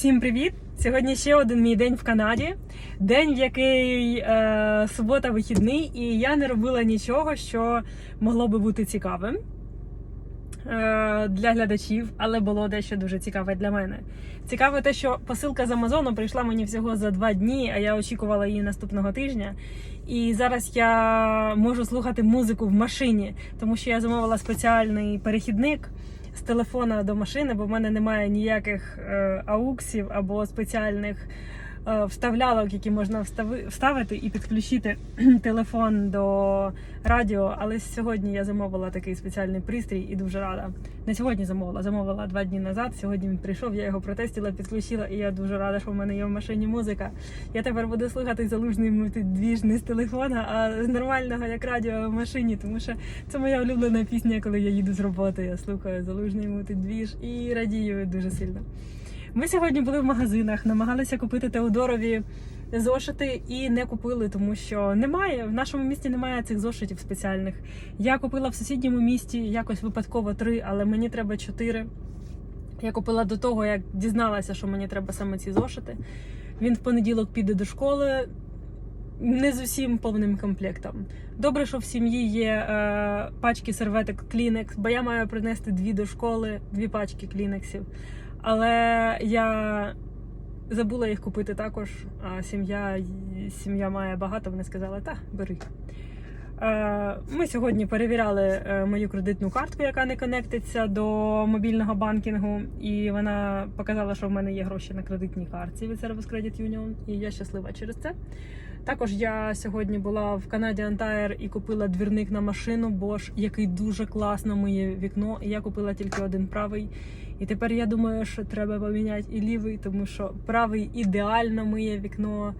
Всім привіт! Сьогодні ще один мій день в Канаді. День, в який е, субота вихідний, і я не робила нічого, що могло би бути цікавим е, для глядачів, але було дещо дуже цікаве для мене. Цікаве те, що посилка з Амазону прийшла мені всього за два дні, а я очікувала її наступного тижня. І зараз я можу слухати музику в машині, тому що я замовила спеціальний перехідник з телефона до машини, бо в мене немає ніяких е, ауксів або спеціальних вставлялок, які можна вставити і підключити телефон до радіо. Але сьогодні я замовила такий спеціальний пристрій і дуже рада. Не сьогодні замовила, замовила два дні назад. Сьогодні він прийшов, я його протестила, підключила, і я дуже рада, що в мене є в машині музика. Я тепер буду слухати залужний мультидвіж не з телефона, а з нормального як радіо в машині, тому що це моя улюблена пісня, коли я їду з роботи. Я слухаю залужний мультидвіж і радію дуже сильно. Ми сьогодні були в магазинах, намагалися купити Теодорові зошити і не купили, тому що немає в нашому місті немає цих зошитів спеціальних. Я купила в сусідньому місті якось випадково три, але мені треба чотири. Я купила до того, як дізналася, що мені треба саме ці зошити. Він в понеділок піде до школи не з усім повним комплектом. Добре, що в сім'ї є е, пачки серветок Kleenex, бо я маю принести дві до школи, дві пачки клінексів. Але я забула їх купити також. А сім'я сім'я має багато. Вони сказали, та бери. Е, Ми сьогодні перевіряли е, мою кредитну картку, яка не конектиться до мобільного банкінгу, і вона показала, що в мене є гроші на кредитній картці від Service Credit Union, і я щаслива через це. Також я сьогодні була в Канаді Антайр і купила двірник на машину Bosch, який дуже класно миє вікно. І я купила тільки один правий. І тепер я думаю, що треба поміняти і лівий, тому що правий ідеально миє вікно,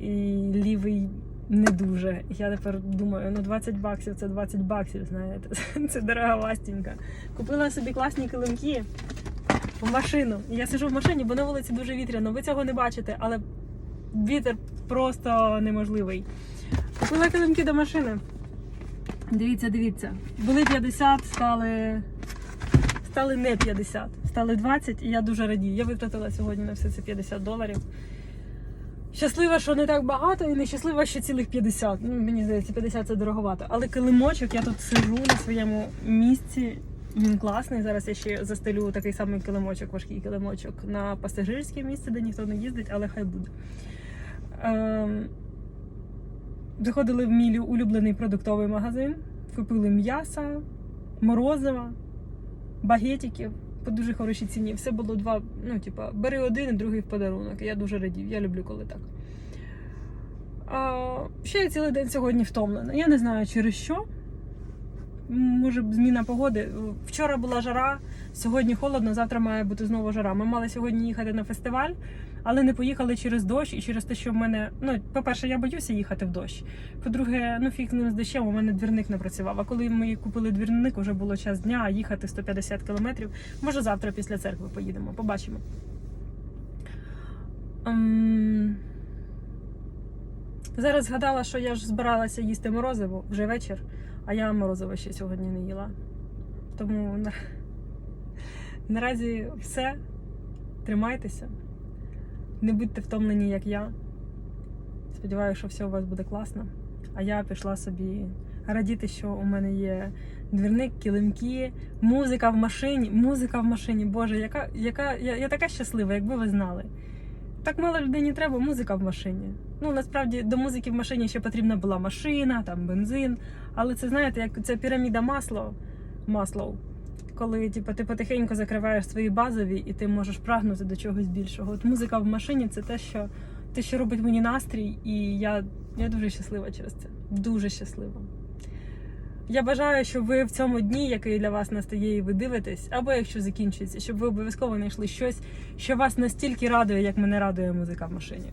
і лівий не дуже. Я тепер думаю, ну 20 баксів це 20 баксів, знаєте, це дорога ластінька. Купила собі класні килимки в машину. Я сижу в машині, бо на вулиці дуже вітряно. Ви цього не бачите, але вітер просто неможливий. Купила килимки до машини. Дивіться, дивіться. Були 50, стали, стали не 50, стали 20, і я дуже радію. Я витратила сьогодні на все це 50 доларів. Щаслива, що не так багато, і не щаслива, що цілих 50. Ну, мені здається, 50 це дороговато. Але килимочок, я тут сижу на своєму місці. Він класний. Зараз я ще застелю такий самий килимочок, важкий килимочок на пасажирське місце, де ніхто не їздить, але хай буде. Ем, Заходили в мій улюблений продуктовий магазин, купили м'яса, морозива, багетиків по дуже хорошій ціні. Все було два. Ну, типа, бери один і другий в подарунок. Я дуже радів. Я люблю, коли так. А, ще я цілий день сьогодні втомлена. Я не знаю через що. Може, зміна погоди. Вчора була жара, сьогодні холодно, завтра має бути знову жара. Ми мали сьогодні їхати на фестиваль, але не поїхали через дощ і через те, що в мене. Ну, по-перше, я боюся їхати в дощ. По-друге, ну фіг з дощем, у мене двірник не працював. А коли ми купили двірник, вже було час дня, їхати 150 кілометрів. Може, завтра після церкви поїдемо, побачимо. Ем... Зараз згадала, що я ж збиралася їсти морозиво вже вечір, а я морозиво ще сьогодні не їла. Тому на... наразі все. Тримайтеся. Не будьте втомлені, як я. Сподіваюся, що все у вас буде класно. А я пішла собі радіти, що у мене є двірник, килимки, музика в машині. Музика в машині. Боже, яка, яка, я, я така щаслива, якби ви знали. Так мало людині треба музика в машині. Ну насправді до музики в машині ще потрібна була машина, там бензин. Але це знаєте, як це піраміда масло маслоw. Коли типу, ти потихеньку закриваєш свої базові і ти можеш прагнути до чогось більшого. От музика в машині це те, що те, що робить мені настрій, і я, я дуже щаслива через це. Дуже щаслива. Я бажаю, щоб ви в цьому дні, який для вас настає, і ви дивитесь, або якщо закінчується, щоб ви обов'язково знайшли щось, що вас настільки радує, як мене радує музика в машині.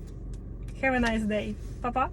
Have a nice day. Па-па!